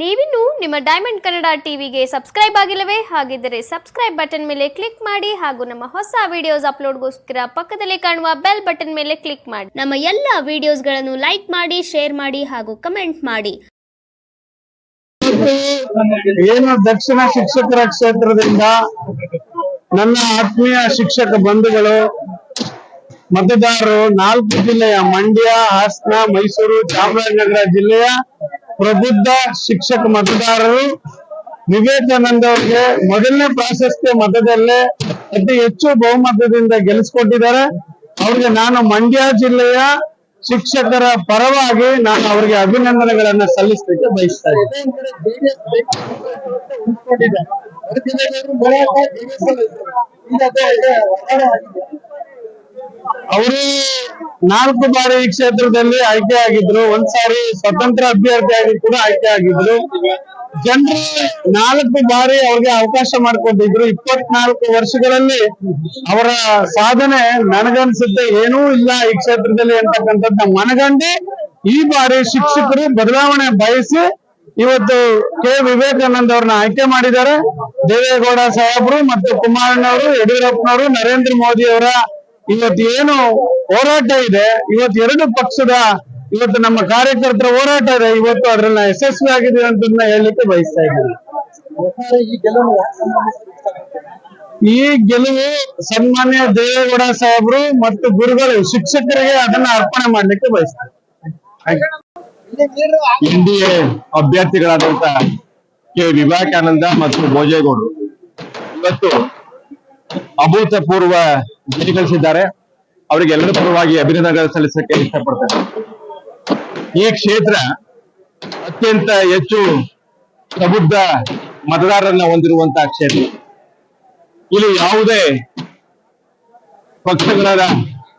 ನೀವಿನ್ನು ನಿಮ್ಮ ಡೈಮಂಡ್ ಕನ್ನಡ ಟಿವಿಗೆ ಸಬ್ಸ್ಕ್ರೈಬ್ ಆಗಿಲ್ಲವೇ? ಹಾಗಿದ್ದರೆ ಸಬ್ಸ್ಕ್ರೈಬ್ ಬಟನ್ ಮೇಲೆ ಕ್ಲಿಕ್ ಮಾಡಿ ಹಾಗೂ ನಮ್ಮ ಹೊಸ ವಿಡಿಯೋಸ್ ಅಪ್ಲೋಡ್ಗೋಸ್ಕರ ಪಕ್ಕದಲ್ಲಿ ಕಾಣುವ ಬೆಲ್ ಬಟನ್ ಮೇಲೆ ಕ್ಲಿಕ್ ಮಾಡಿ. ನಮ್ಮ ಎಲ್ಲ ವಿಡಿಯೋಸ್ಗಳನ್ನು ಲೈಕ್ ಮಾಡಿ ಶೇರ್ ಮಾಡಿ ಹಾಗೂ ಕಮೆಂಟ್ ಮಾಡಿ. ಏನು ದಕ್ಷಿಣ ಶಿಕ್ಷಕರ ಕ್ಷೇತ್ರದಿಂದ ನನ್ನ ಆತ್ಮೀಯ ಶಿಕ್ಷಕ ಬಂಧುಗಳು, ಮತದಾರರು ನಾಲ್ಕು ಜಿಲ್ಲೆಯ ಮಂಡ್ಯ, ಹಾಸನ, ಮೈಸೂರು, ಚಾಮರಾಜನಗರ ಜಿಲ್ಲೆಯ ಪ್ರಬುದ್ಧ ಶಿಕ್ಷಕ ಮತದಾರರು ವಿವೇಕಾನಂದ ಅವರಿಗೆ ಮೊದಲನೇ ಪ್ರಾಶಸ್ತ್ಯ ಮತದಲ್ಲೇ ಅತಿ ಹೆಚ್ಚು ಬಹುಮತದಿಂದ ಗೆಲ್ಲಿಸಿಕೊಟ್ಟಿದ್ದಾರೆ. ಅವ್ರಿಗೆ ನಾನು ಮಂಡ್ಯ ಜಿಲ್ಲೆಯ ಶಿಕ್ಷಕರ ಪರವಾಗಿ ನಾನು ಅವರಿಗೆ ಅಭಿನಂದನೆಗಳನ್ನ ಸಲ್ಲಿಸಲಿಕ್ಕೆ ಬಯಸ್ತಾ ಇದ್ದೀನಿ. ಅವರು ನಾಲ್ಕು ಬಾರಿ ಈ ಕ್ಷೇತ್ರದಲ್ಲಿ ಆಯ್ಕೆ ಆಗಿದ್ರು. ಒಂದ್ಸಾರಿ ಸ್ವತಂತ್ರ ಅಭ್ಯರ್ಥಿಯಾಗಿ ಕೂಡ ಆಯ್ಕೆ ಆಗಿದ್ರು. ಜನರು ನಾಲ್ಕು ಬಾರಿ ಅವ್ರಿಗೆ ಅವಕಾಶ ಮಾಡ್ಕೊಂಡಿದ್ರು ಇಪ್ಪತ್ನಾಲ್ಕು ವರ್ಷಗಳಲ್ಲಿ ಅವರ ಸಾಧನೆ ನನಗನ್ಸುತ್ತೆ. ಏನೂ ಇಲ್ಲ ಈ ಕ್ಷೇತ್ರದಲ್ಲಿ ಅಂತಕ್ಕಂಥದ್ದು ಮನಗಂಡು ಈ ಬಾರಿ ಶಿಕ್ಷಕರು ಬದಲಾವಣೆ ಬಯಸಿ ಇವತ್ತು ಕೆ. ವಿವೇಕಾನಂದ ಅವ್ರನ್ನ ಆಯ್ಕೆ ಮಾಡಿದ್ದಾರೆ. ದೇವೇಗೌಡ ಸಾಹೇಬ್ರು ಮತ್ತು ಕುಮಾರಣ್ಣವರು, ಯಡಿಯೂರಪ್ಪನವರು, ನರೇಂದ್ರ ಮೋದಿ ಅವರ ಇವತ್ತು ಏನು ಹೋರಾಟ ಇದೆ. ಇವತ್ತು ಎರಡು ಪಕ್ಷದ ಇವತ್ತು ನಮ್ಮ ಕಾರ್ಯಕರ್ತರ ಹೋರಾಟ ಇದೆ. ಇವತ್ತು ಅದ್ರನ್ನ ಯಶಸ್ವಿ ಆಗಿದೆ ಅಂತ ಹೇಳಲಿಕ್ಕೆ ಬಯಸ್ತಾ ಇದ್ದೀನಿ. ಈ ಗೆಲುವು ಸನ್ಮಾನ್ಯ ದೇವೇಗೌಡ ಸಾಹೇಬರು ಮತ್ತು ಗುರುಗಳು ಶಿಕ್ಷಕರಿಗೆ ಅದನ್ನ ಅರ್ಪಣೆ ಮಾಡ್ಲಿಕ್ಕೆ ಬಯಸ್ತಾರೆ. ಎನ್ ಡಿ ಎ ಅಭ್ಯರ್ಥಿಗಳಾದಂತ ಕೆ ವಿವೇಕಾನಂದ ಮತ್ತು ಭೋಜೇಗೌಡರು. ಇವತ್ತು ಅಭೂತಪೂರ್ವ ಜಯ ಕಳಿಸಿದ್ದಾರೆ ಅವರಿಗೆ ಎಲ್ಲರ ಪರವಾಗಿ ಅಭಿನಂದನೆ ಸಲ್ಲಿಸಕ್ಕೆ ಇಷ್ಟಪಡ್ತೇನೆ. ಈ ಕ್ಷೇತ್ರ ಅತ್ಯಂತ ಹೆಚ್ಚು ಪ್ರಬುದ್ಧ ಮತದಾರರನ್ನ ಹೊಂದಿರುವಂತಹ ಕ್ಷೇತ್ರ. ಇಲ್ಲಿ ಯಾವುದೇ ಪಕ್ಷಗಳ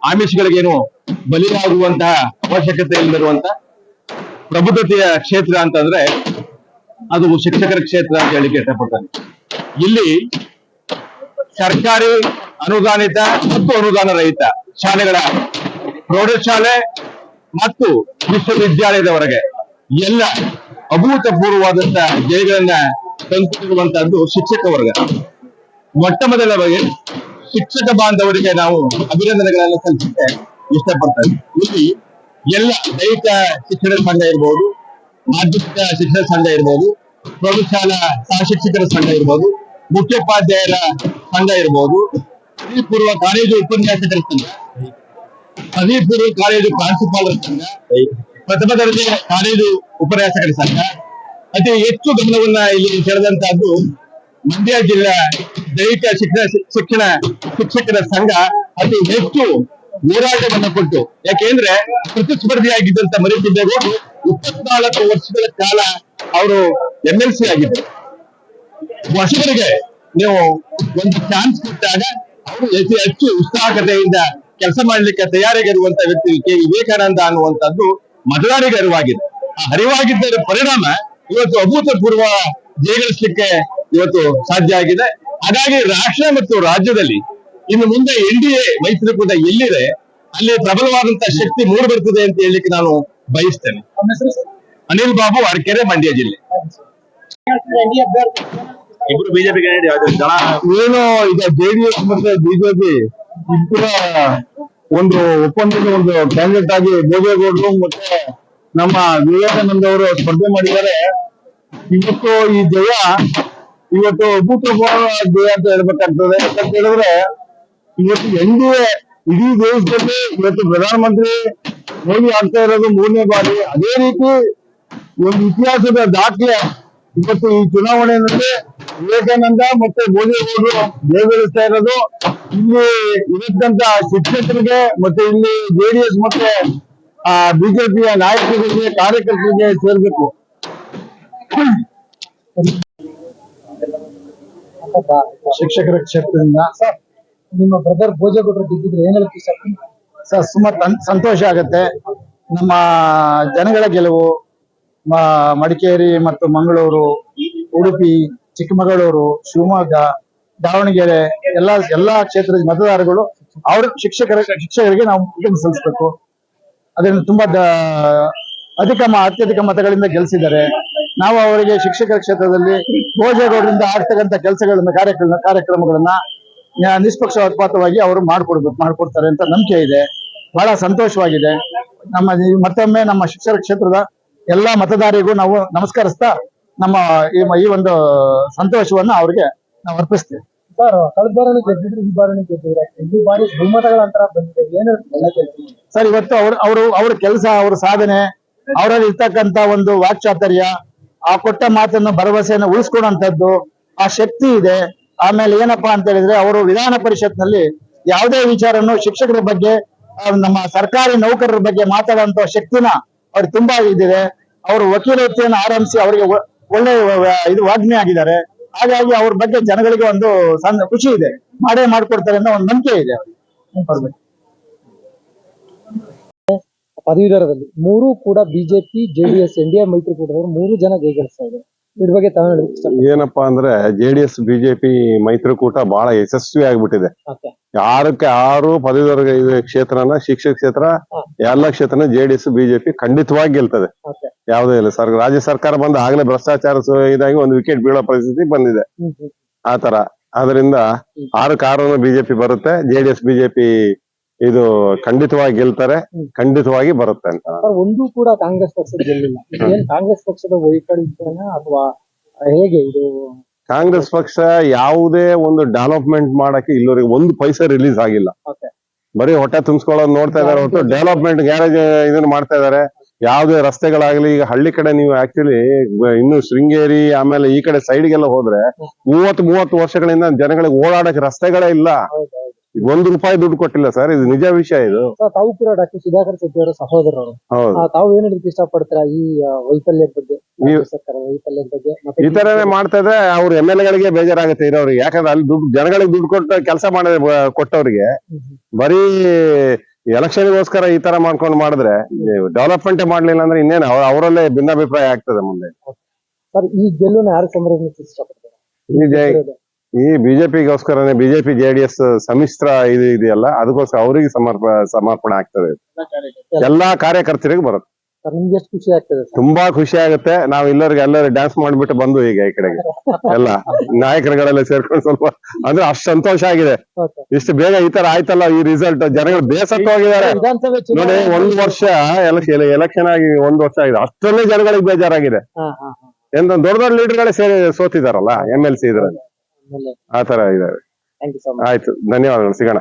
ಆಮಿಷಗಳಿಗೇನು ಬಲಿಯಾಗುವಂತಹ ಅವಶ್ಯಕತೆ ಇಲ್ಲದಿರುವಂತ ಪ್ರಬುದ್ಧತೆಯ ಕ್ಷೇತ್ರ ಅಂತಂದ್ರೆ ಅದು ಶಿಕ್ಷಕರ ಕ್ಷೇತ್ರ ಅಂತ ಹೇಳಿಕೆ ಇಷ್ಟಪಡ್ತಾನೆ. ಇಲ್ಲಿ ಸರ್ಕಾರಿ ಅನುದಾನಿತ ಮತ್ತು ಅನುದಾನ ರಹಿತ ಶಾಲೆಗಳ ಪ್ರೌಢಶಾಲೆ ಮತ್ತು ವಿಶ್ವವಿದ್ಯಾಲಯದವರೆಗೆ ಎಲ್ಲ ಅಭೂತಪೂರ್ವವಾದಂತ ಜಯಗಳನ್ನ ತಂದುಕೊಟ್ಟಿರುವಂತಹದ್ದು ಶಿಕ್ಷಕ ವರ್ಗ. ಮೊಟ್ಟ ಮೊದಲ ಬಗ್ಗೆ ಶಿಕ್ಷಕ ಬಾಂಧವರಿಗೆ ನಾವು ಅಭಿನಂದನೆಗಳನ್ನ ಸಲ್ಲಿಸಕ್ಕೆ ಇಷ್ಟಪಡ್ತೇವೆ. ಇಲ್ಲಿ ಎಲ್ಲ ದೈಹಿಕ ಶಿಕ್ಷಣ ಸಂಘ ಇರ್ಬೋದು, ಮಾಧ್ಯಮಿಕ ಶಿಕ್ಷಣ ಸಂಘ ಇರ್ಬೋದು, ಪ್ರೌಢಶಾಲಾ ಸಹ ಶಿಕ್ಷಕರ ಸಂಘ ಇರ್ಬೋದು, ಮುಖ್ಯೋಪಾಧ್ಯಾಯರ ಸಂಘ ಇರ್ಬೋದು ಪದವಿ ಪೂರ್ವ ಕಾಲೇಜು ಉಪನ್ಯಾಸಕರ ಸಂಘ. ಪದವಿ ಕಾಲೇಜು ಪ್ರಾಂಶುಪಾಲರ ಸಂಘ. ಪ್ರಥಮ ದರ್ಜೆ ಕಾಲೇಜು ಉಪನ್ಯಾಸಕರ ಸಂಘ. ಅತಿ ಹೆಚ್ಚು ಗಮನವನ್ನ ಇಲ್ಲಿ ಸೆಳೆದಂತಹದ್ದು ಮಂಡ್ಯ ಜಿಲ್ಲಾ ದೈಹಿಕ ಶಿಕ್ಷಣ ಶಿಕ್ಷಣ ಶಿಕ್ಷಕರ ಸಂಘ ಅತಿ ಹೆಚ್ಚು ಹೋರಾಟವನ್ನ ಕೊಟ್ಟು ಯಾಕೆಂದ್ರೆ ಪ್ರತಿಸ್ಪರ್ಧಿಯಾಗಿದ್ದಂತ ಮರಿತಿದ್ದೇವೆ ಇಪ್ಪತ್ನಾಲ್ಕು ವರ್ಷಗಳ ಕಾಲ ಅವರು ಎಂ ಎಲ್ ಸಿ ಆಗಿದ್ದರು. ವರ್ಷಗಳಿಗೆ ನೀವು ಒಂದು ಚಾನ್ಸ್ ಕೊಟ್ಟಾಗ ಅವರು ಅತಿ ಹೆಚ್ಚು ಉತ್ಸಾಹಕತೆಯಿಂದ ಕೆಲಸ ಮಾಡಲಿಕ್ಕೆ ತಯಾರಾಗಿರುವಂತ ವ್ಯಕ್ತಿ ಕೆ. ವಿವೇಕಾನಂದ ಅನ್ನುವಂಥದ್ದು ಮತದಾರರಿಗೆ ಅರಿವಾಗಿದೆ ಆ ಅರಿವಾಗಿದ್ದರ ಪರಿಣಾಮ ಇವತ್ತು ಅಭೂತಪೂರ್ವ ಜಯಗಳಿಸಲಿಕ್ಕೆ ಇವತ್ತು ಸಾಧ್ಯ ಆಗಿದೆ. ಹಾಗಾಗಿ ರಾಷ್ಟ್ರ ಮತ್ತು ರಾಜ್ಯದಲ್ಲಿ ಇನ್ನು ಮುಂದೆ ಎನ್ ಡಿ ಎ ಮೈತ್ರಿಕೂಟ ಎಲ್ಲಿದೆ ಅಲ್ಲಿ ಪ್ರಬಲವಾದಂತಹ ಶಕ್ತಿ ಮೂಡಿ ಬರ್ತದೆ ಅಂತ ಹೇಳಲಿಕ್ಕೆ ನಾನು ಬಯಸ್ತೇನೆ. ಅನಿಲ್ ಬಾಬು ಅರಕೆರೆ ಮಂಡ್ಯ ಜಿಲ್ಲೆ. ಇಬ್ರು ಬಿಜೆಪಿ ಜನ ಏನು ಈಗ ಜೆಡಿಎಸ್ ಮತ್ತೆ ಬಿಜೆಪಿ ಇಬ್ಬರ ಒಂದು ಒಪ್ಪಂದದ ಒಂದು ಕ್ಯಾಂಡಿಡೇಟ್ ಆಗಿ ಭೋಜೇಗೌಡರು ಮತ್ತೆ ನಮ್ಮ ವಿವೇಕಾನಂದ ಅವರು ಸ್ಪರ್ಧೆ ಮಾಡಿದ್ದಾರೆ. ಇವತ್ತು ಈ ಜಯ, ಇವತ್ತು ಅಭೂತಪೂರ್ವ ಜಯ ಅಂತ ಹೇಳ್ಬೇಕಾಗ್ತದೆ. ಯಾಕಂತ ಹೇಳಿದ್ರೆ ಇವತ್ತು ಎನ್ ಡಿ ಎ ಇಡೀ ದೇಶದಲ್ಲಿ ಇವತ್ತು ಪ್ರಧಾನಮಂತ್ರಿ ಮೋದಿ ಆಗ್ತಾ ಇರೋದು ಮೂರನೇ ಬಾರಿ. ಅದೇ ರೀತಿ ಒಂದು ಇತಿಹಾಸದ ದಾಖಲೆ ಇವತ್ತು ಈ ಚುನಾವಣೆಯಲ್ಲಿ ವಿವೇಕಾನಂದ ಮತ್ತೆ ಅವರು ಜಯಗಳಿಸ್ತಾ ಇರೋದು. ಇಲ್ಲಿ ಇರತಕ್ಕಂತ ಶಿಕ್ಷಕರಿಗೆ ಮತ್ತೆ ಇಲ್ಲಿ ಜೆಡಿಎಸ್ ಮತ್ತೆ ಆ ಬಿಜೆಪಿಯ ನಾಯಕರಿಗೆ ಕಾರ್ಯಕರ್ತರಿಗೆ ಸೇರ್ಬೇಕು. ಶಿಕ್ಷಕರ ಕ್ಷೇತ್ರದಿಂದ. ನಿಮ್ಮ ಬ್ರದರ್ ಭೋಜೇಗೌಡರು ಗೆದ್ದಿದ್ರೆ ಏನ್ ಹೇಳ್ತೀವಿ ಸರ್? ಸರ್ ಸುಮಾರು ಸಂತೋಷ ಆಗತ್ತೆ. ನಮ್ಮ ಜನಗಳ ಗೆಲುವು ಮಡಿಕೇರಿ ಮತ್ತು ಮಂಗಳೂರು, ಉಡುಪಿ, ಚಿಕ್ಕಮಗಳೂರು, ಶಿವಮೊಗ್ಗ, ದಾವಣಗೆರೆ, ಎಲ್ಲಾ ಎಲ್ಲಾ ಕ್ಷೇತ್ರದ ಮತದಾರಗಳು ಅವ್ರ ಶಿಕ್ಷಕರ, ಶಿಕ್ಷಕರಿಗೆ ನಾವು ಉದ್ಯಮ ಸಲ್ಲಿಸಬೇಕು. ಅದನ್ನು ತುಂಬಾ ಅಧಿಕ ಅತ್ಯಧಿಕ ಮತಗಳಿಂದ ಗೆಲ್ಸಿದ್ದಾರೆ. ನಾವು ಅವರಿಗೆ ಶಿಕ್ಷಕರ ಕ್ಷೇತ್ರದಲ್ಲಿ ಭೋಜೇಗೌಡರಿಂದ ಆಗ್ತಕ್ಕಂಥ ಕೆಲಸಗಳನ್ನ, ಕಾರ್ಯಕ್ರಮ, ಕಾರ್ಯಕ್ರಮಗಳನ್ನ ನಿಷ್ಪಕ್ಷಪಾತವಾಗಿ ಅವರು ಮಾಡ್ಕೊಡ್ಬೇಕು, ಮಾಡ್ಕೊಡ್ತಾರೆ ಅಂತ ನಂಬಿಕೆ ಇದೆ. ಬಹಳ ಸಂತೋಷವಾಗಿದೆ. ನಮ್ಮ ಮತ್ತೊಮ್ಮೆ ನಮ್ಮ ಶಿಕ್ಷಣ ಕ್ಷೇತ್ರದ ಎಲ್ಲಾ ಮತದಾರರಿಗೂ ನಾವು ನಮಸ್ಕರಿಸ್ತಾ ನಮ್ಮ ಈ ಒಂದು ಸಂತೋಷವನ್ನ ಅವ್ರಿಗೆ ನಾವು ಅರ್ಪಿಸ್ತೇವೆ. ಸರ್ ಕಳೆದ ಬಾರಿ ಗೆದ್ದಿದ್ರು ಈ ಬಾರಿ ಗೆದ್ದಿದ್ರೆ ಈ ಬಾರಿ ಬಹುಮತಗಳ ಅಂತರ ಬಂದಿದೆ? ಏನು ಸರ್ ಇವತ್ತು ಅವ್ರ ಅವರು ಅವ್ರ ಕೆಲಸ ಅವ್ರ ಸಾಧನೆ ಅವರಲ್ಲಿ ಇರ್ತಕ್ಕಂತ ಒಂದು ವಾಕ್ಚಾತುರ್ಯ ಆ ಕೊಟ್ಟ ಮಾತನ್ನು ಭರವಸೆಯನ್ನು ಉಳಿಸ್ಕೊಡುವಂತದ್ದು ಆ ಶಕ್ತಿ ಇದೆ. ಆಮೇಲೆ ಏನಪ್ಪಾ ಅಂತ ಹೇಳಿದ್ರೆ ಅವರು ವಿಧಾನ ಪರಿಷತ್ನಲ್ಲಿ ಯಾವುದೇ ವಿಚಾರನು ಶಿಕ್ಷಕರ ಬಗ್ಗೆ ನಮ್ಮ ಸರ್ಕಾರಿ ನೌಕರರ ಬಗ್ಗೆ ಮಾತಾಡುವಂತ ಶಕ್ತಿನ ಅವ್ರಿಗೆ ತುಂಬಾ ಇದ್ದಾರೆ. ಅವರು ವಕೀಲ ವೃತ್ತಿಯನ್ನು ಆರಂಭಿಸಿ ಅವರಿಗೆ ಒಳ್ಳೆ ಇದು ವಾಗ್ಮಿ ಆಗಿದ್ದಾರೆ. ಹಾಗಾಗಿ ಅವ್ರ ಬಗ್ಗೆ ಜನಗಳಿಗೆ ಒಂದು ಸಣ್ಣ ಖುಷಿ ಇದೆ. ಮಾಡೇ ಮಾಡ್ಕೊಡ್ತಾರೆ ಅನ್ನೋ ಒಂದು ನಂಬಿಕೆ ಇದೆ ಅವ್ರ. ಪದವೀಧರದಲ್ಲಿ ಮೂರು ಕೂಡ BJP, JDS, N D A, ಮೈತ್ರಿಕೂಟದವರು ಮೂರು ಜನ ಜಯಗಳಿಸ್ತಾ ಇದ್ದಾರೆ. ಇದ್ರ ಬಗ್ಗೆ ತಗೊಂಡು ಏನಪ್ಪಾ ಅಂದ್ರೆ ಏನಪ್ಪಾ ಅಂದ್ರೆ ಜೆಡಿಎಸ್ ಬಿಜೆಪಿ ಮೈತ್ರಿಕೂಟ ಬಹಳ ಯಶಸ್ವಿ ಆಗ್ಬಿಟ್ಟಿದೆ. ಯಾರಕ್ಕೆ ಆರಕ್ಕೆ ಆರು ಪದವೀಧರ ಇದು ಕ್ಷೇತ್ರನ ಶಿಕ್ಷಕ ಕ್ಷೇತ್ರ. ಎಲ್ಲ ಕ್ಷೇತ್ರನ ಜೆಡಿಎಸ್ ಬಿಜೆಪಿ ಖಂಡಿತವಾಗಿ ಗೆಲ್ತದೆ. ಯಾವುದೇ ಇಲ್ಲ ಸರ್ ರಾಜ್ಯ ಸರ್ಕಾರ ಬಂದ ಆಗ್ಲೇ ಭ್ರಷ್ಟಾಚಾರ ಇದಾಗಿ ಒಂದು ವಿಕೆಟ್ ಬೀಳೋ ಪರಿಸ್ಥಿತಿ ಬಂದಿದೆ. ಆತರ ಅದರಿಂದ ಆರು ಆರು ಬಿಜೆಪಿ ಬರುತ್ತೆ ಜೆಡಿಎಸ್ ಬಿಜೆಪಿ ಇದು ಖಂಡಿತವಾಗಿ ಗೆಲ್ತಾರೆ ಖಂಡಿತವಾಗಿ ಬರುತ್ತೆ ಅಂತ. ಸರ್ ಒಂದೂ ಕೂಡ ಕಾಂಗ್ರೆಸ್ ಪಕ್ಷದ ಗೆಲ್ಲಿಲ್ಲ. ಏನ್ ಕಾಂಗ್ರೆಸ್ ಪಕ್ಷದ ವೈಫಲ್ಯನ ಅಥವಾ ಹೇಗೆ ಇದು? ಕಾಂಗ್ರೆಸ್ ಪಕ್ಷ ಯಾವುದೇ ಒಂದು ಡೆವಲಪ್ಮೆಂಟ್ ಮಾಡಕ್ಕೆ ಇಲ್ಲಿವರೆಗೆ ಒಂದು ಪೈಸೆ ರಿಲೀಸ್ ಆಗಿಲ್ಲ. ಬರೀ ಹೊಟ್ಟೆ ತುಂಬಿಸ್ಕೊಳ್ಳೋದು ನೋಡ್ತಾ ಇದಾರೆ ಹೊರತು ಡೆವಲಪ್ಮೆಂಟ್ ಗ್ಯಾರೇಜ್ ಇದನ್ನ ಮಾಡ್ತಾ ಇದಾರೆ ಯಾವುದೇ ರಸ್ತೆಗಳಾಗ್ಲಿ ಈಗ ಹಳ್ಳಿ ಕಡೆ ನೀವು ಆಕ್ಚುಲಿ ಇನ್ನು ಶೃಂಗೇರಿ ಆಮೇಲೆ ಈ ಕಡೆ ಸೈಡ್ಗೆಲ್ಲ ಹೋದ್ರೆ ಮೂವತ್ತು ಮೂವತ್ತು ವರ್ಷಗಳಿಂದ ಜನಗಳಿಗೆ ಓಡಾಡಕ್ಕೆ ರಸ್ತೆಗಳೇ ಇಲ್ಲ. ಹೌದು. ಒಂದು ರೂಪಾಯಿ ದುಡ್ಡು ಕೊಟ್ಟಿಲ್ಲ ಸರ್ ಇದು ನಿಜ ವಿಷಯ ಇದು. ಸರ್ ತಾವು ಕೂಡ ಡಾಕ್ಟರ್ ಸುಧಾಕರ್ ಶೆಟ್ಟಿ ಅವರ ಸಹೋದರರು. ಹೌದು. ಆ, ತಾವು ಏನ್ ಇಷ್ಟ ಇಷ್ಟಪಡ್ತೀರಾ ಈ ಆ, ವೈಫಲ್ಯದ ಬಗ್ಗೆ? ನೀವು- ರಾಜ್ಯ ಸರ್ಕಾರದ ವೈಫಲ್ಯದ ಬಗ್ಗೆ ಮತ್ತೆ ಈ ತರನೇ ಮಾಡ್ತಾ ಇದ್ರೆ ಅವ್ರ ಎಂ ಎಲ್ ಎಗಳಿಗೆ ಬೇಜಾರಾಗುತ್ತೆ ಇರೋರಿಗೆ. ಯಾಕಂದ್ರೆ ಅಲ್ಲಿ ದುಡ್ಡು ಜನಗಳಿಗೆ ದುಡ್ಡು ಕೊಟ್ಟು ಕೆಲಸ ಮಾಡ ಕೊಟ್ಟವ್ರಿಗೆ. ಹ್ಮ್. ಬರೀ ಎಲೆಕ್ಷನ್ಗೋಸ್ಕರ ಈ ತರ ಮಾಡ್ಕೊಂಡು ಮಾಡಿದ್ರೆ ಡೆವಲಪ್ಮೆಂಟ್ ಮಾಡ್ಲಿಲ್ಲ ಅಂದ್ರೆ ಇನ್ನೇನು ಅವ್ರ- ಅವರಲ್ಲೇ ಭಿನ್ನಾಭಿಪ್ರಾಯ ಆಗ್ತದೆ ಮುಂದೆ. ಸರ್ ಈ ಗೆಲ್ಲು ಯಾರು ಸಂಭ್ರಮಿಸಿ ಇಷ್ಟಪಡ್ತಾರೆ? ಈ ಜೆ- ಈ ಬಿಜೆಪಿಗೋಸ್ಕರನೇ ಬಿಜೆಪಿ ಜೆಡಿಎಸ್ ಸಮ್ಮಿಶ್ರ ಇದು ಇದೆಯಲ್ಲ ಅದಕ್ಕೋಸ್ಕರ ಅವರಿಗೆ ಸಮರ್ಪ ಸಮರ್ಪಣೆ ಆಗ್ತದೆ. ಎಲ್ಲಾ ಕಾರ್ಯಕರ್ತರಿಗೆ ಬರುತ್ತೆ. ಸರ್ ನಿಮ್ಗೆ ಎಷ್ಟು ಖುಷಿ ಆಗ್ತದೆ ತುಂಬಾ ಖುಷಿ ಆಗುತ್ತೆ. ನಾವ್ ಎಲ್ಲರಿಗೆ ಎಲ್ಲರೂ ಡ್ಯಾನ್ಸ್ ಮಾಡ್ಬಿಟ್ಟು ಬಂದು ಈಗ ಈ ಕಡೆಗೆ. ಎಲ್ಲ ನಾಯಕರುಗಳೆಲ್ಲ ಸೇರ್ಕೊಂಡು ಸ್ವಲ್ಪ ಅಂದ್ರೆ ಅಷ್ಟು ಸಂತೋಷ ಆಗಿದೆ. ಇಷ್ಟು ಬೇಗ ಈ ತರ ಆಯ್ತಲ್ಲ ಈ ರಿಸಲ್ಟ್ ಜನಗಳು ಬೇಸತ್ತು ಹೋಗಿದ್ದಾರೆ. ನೋಡಿ ಒಂದ್ ವರ್ಷ ಎಲೆಕ್ಷನ್ ಎಲೆಕ್ಷನ್ ಆಗಿ ಒಂದ್ ವರ್ಷ ಆಗಿದೆ. ಅಷ್ಟೊಂದೇ ಜನಗಳಿಗೆ ಬೇಜಾರಾಗಿದೆ. ಎಂತ ದೊಡ್ಡ ದೊಡ್ಡ ಲೀಡರ್ಗಳೇ ಸೇರಿ ಸೋತಿದಾರಲ್ಲ ಎಂ ಎಲ್ ಸಿ ಇದ್ರಲ್ಲಿ. ಆ ತರ ಮಚ್ ಆಯ್ತು ಧನ್ಯವಾದಗಳು ಸಿಗೋಣ.